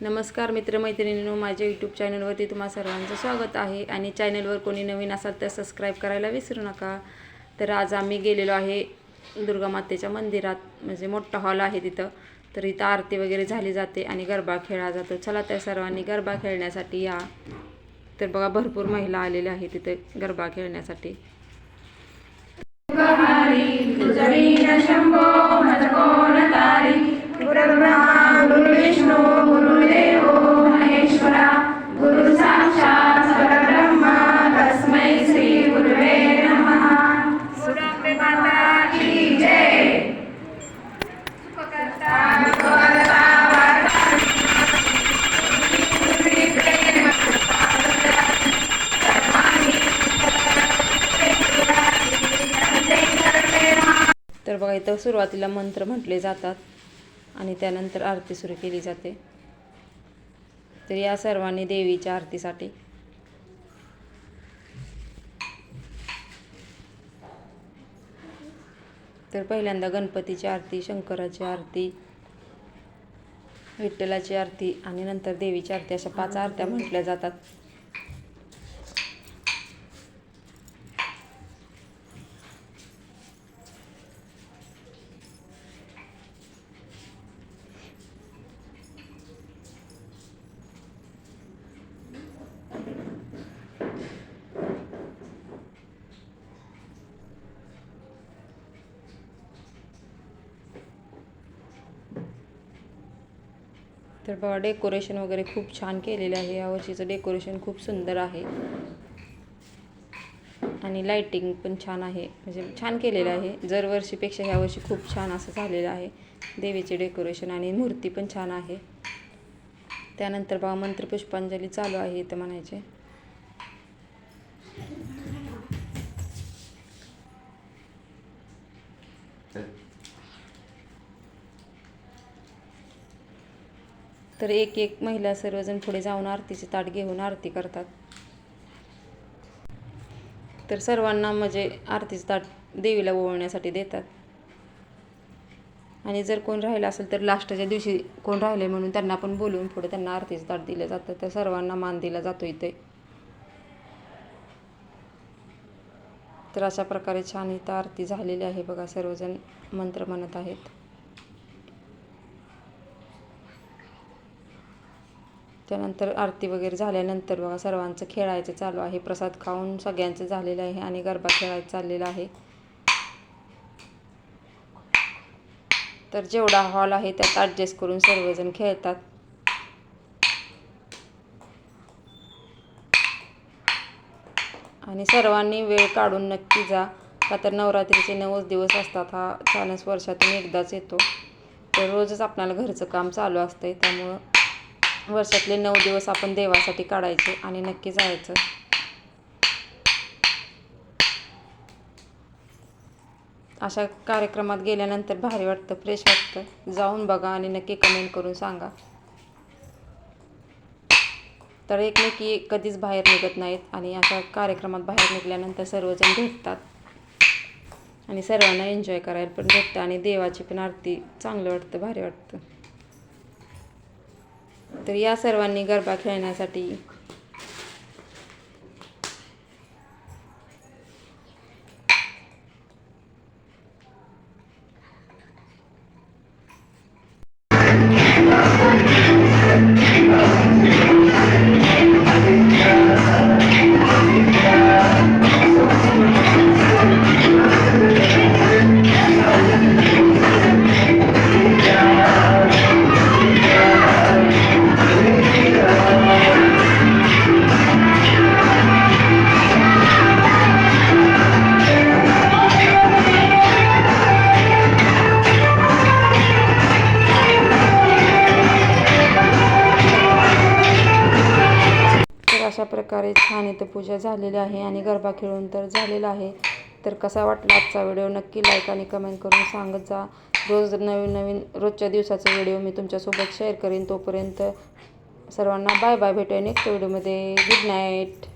नमस्कार मित्रमैत्रिणींनो माझ्या यूट्यूब चॅनलवरती तुम्हा सर्वांचं स्वागत आहे. आणि चॅनलवर कोणी नवीन असाल तर सबस्क्राईब करायला विसरू नका. तर आज आम्ही गेलेलो आहे दुर्गा मातेच्या मंदिरात. म्हणजे मोठा हॉल आहे तिथं. तर इथं आरती वगैरे झाली जाते आणि गरबा खेळला जातो. चला त्या सर्वांनी गरबा खेळण्यासाठी या. तर बघा भरपूर महिला आलेल्या आहेत तिथे गरबा खेळण्यासाठी. तर बघा इथं सुरुवातीला मंत्र म्हटले जातात आणि त्यानंतर आरती सुरू केली जाते. तर या सर्वांनी देवीच्या आरतीसाठी तर पहिल्यांदा गणपतीची आरती शंकराची आरती विठ्ठलाची आरती आणि नंतर देवीची आरती अशा पाच आरत्या म्हटल्या जातात. तर बघा डेकोरेशन वगैरे खूप छान केलेलं आहे. यावर्षीचं डेकोरेशन खूप सुंदर आहे. आणि लाईटिंग पण छान आहे. म्हणजे छान केलेलं आहे. दरवर्षीपेक्षा ह्यावर्षी खूप छान असं झालेलं आहे. देवीचे डेकोरेशन आणि मूर्ती पण छान आहे. त्यानंतर बघा मंत्रपुष्पांजली चालू आहे इथं म्हणायचे. तर एक एक महिला सर्वजण पुढे जाऊन आरतीचे ताट घेऊन आरती करतात. तर सर्वांना म्हणजे आरतीचे ताट देवीला ओवळण्यासाठी देतात. आणि जर कोण राहिलं असेल तर लास्टच्या दिवशी कोण राहिले म्हणून त्यांना पण बोलवून पुढे त्यांना आरतीचं ताट दिलं जातं. तर सर्वांना मान दिला जातो इथे. तर अशा प्रकारे छान इथं आरती झालेली आहे बघा सर्वजण मंत्र म्हणत आहेत. त्यानंतर आरती वगैरे झाल्यानंतर बघा सर्वांचं खेळायचं चालू आहे. प्रसाद खाऊन सगळ्यांचं झालेलं आहे आणि गरबा खेळायचं चाललेलं आहे. तर जेवढा हॉल आहे त्यात ॲडजस्ट करून सर्वजण खेळतात. आणि सर्वांनी वेळ काढून नक्की जा. का तर नवरात्रीचे नऊच दिवस असतात. हा छानच वर्षातून एकदाच येतो. तर रोजच आपल्याला घरचं काम चालू असतंय. त्यामुळं वर्षातले नऊ दिवस आपण देवासाठी काढायचे आणि नक्की जायचं. अशा कार्यक्रमात गेल्यानंतर भारी वाटतं फ्रेश वाटतं. जाऊन बघा आणि नक्की कमेंट करून सांगा. तर एकमेकी कधीच बाहेर निघत नाहीत आणि अशा कार्यक्रमात बाहेर निघाल्यानंतर सर्वजण भेटतात. आणि सर्वांना एन्जॉय करायला पण भेटतं आणि देवाची पण आरती चांगलं वाटतं भारी वाटतं. तर या सर्वांनी गरबा खेळण्यासाठी अशा प्रकारे छान इथं पूजा झालेली आहे आणि गरबा खेळून तर झालेला आहे. तर कसा वाटला आजचा व्हिडिओ? नक्की लाईक आणि कमेंट करून सांगत जा. रोज नवीन नवीन रोजच्या दिवसाचा व्हिडिओ मी तुमच्यासोबत शेअर करेन. तोपर्यंत सर्वांना बाय बाय भेटूया नेक्स्ट व्हिडिओमध्ये गुड नाईट